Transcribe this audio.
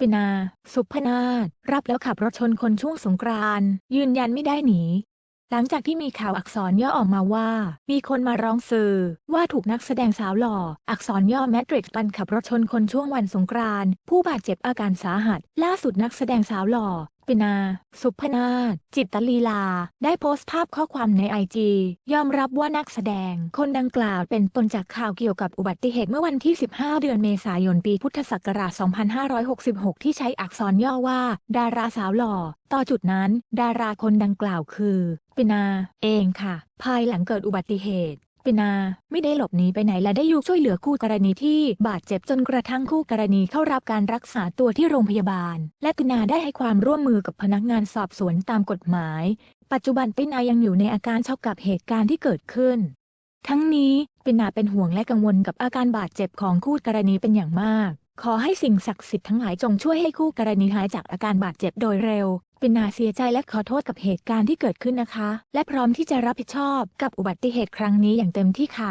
ปินา สุพนาศรับแล้วขับรถชนคนช่วงสงกรานยืนยันไม่ได้หนี หลังจากที่มีข่าวอักษรย่อออกมาว่า มีคนมาร้องสื่อ ว่าถูกนักแสดงสาวหล่อ อักษรย่อแมทริกซ์ปันขับรถชนคนช่วงวันสงกรานผู้บาดเจ็บอาการสาหัส ล่าสุดนักแสดงสาวหล่อ ปินา สุพนาถจิตตลีลา ได้โพสต์ภาพข้อความในไอจียอมรับว่านักแสดง คนดังกล่าวเป็นตนจากข่าวเกี่ยวกับอุบัติเหตุเมื่อวันที่ 15 เดือนเมษายนปีพุทธศักราช 2566 ที่ใช้อักษรย่อว่า ดาราสาวหล่อ ต่อจุดนั้น ดาราคนดังกล่าวคือ ปินา เองค่ะ ภายหลังเกิดอุบัติเหตุ ปินา ไม่ได้หลบหนีไปไหนและได้อยู่ช่วยเหลือคู่กรณีที่บาดเจ็บจนกระทั่งคู่กรณีเข้ารับการรักษาตัวที่โรงพยาบาล และปินาได้ให้ความร่วมมือกับพนักงานสอบสวนตามกฎหมาย ปัจจุบันปินายังอยู่ในอาการช็อกกับเหตุการณ์ที่เกิดขึ้น ทั้งนี้ปินาเป็นห่วงและกังวลกับอาการบาดเจ็บของคู่กรณีเป็นอย่างมาก ขอให้สิ่งศักดิ์สิทธิ์ทั้งหลายจงช่วยให้คู่กรณีหายจากอาการบาดเจ็บโดยเร็ว ปินาเสียใจและขอโทษกับเหตุการณ์ที่เกิดขึ้นนะคะ และพร้อมที่จะรับผิดชอบกับอุบัติเหตุครั้งนี้อย่างเต็มที่ค่ะ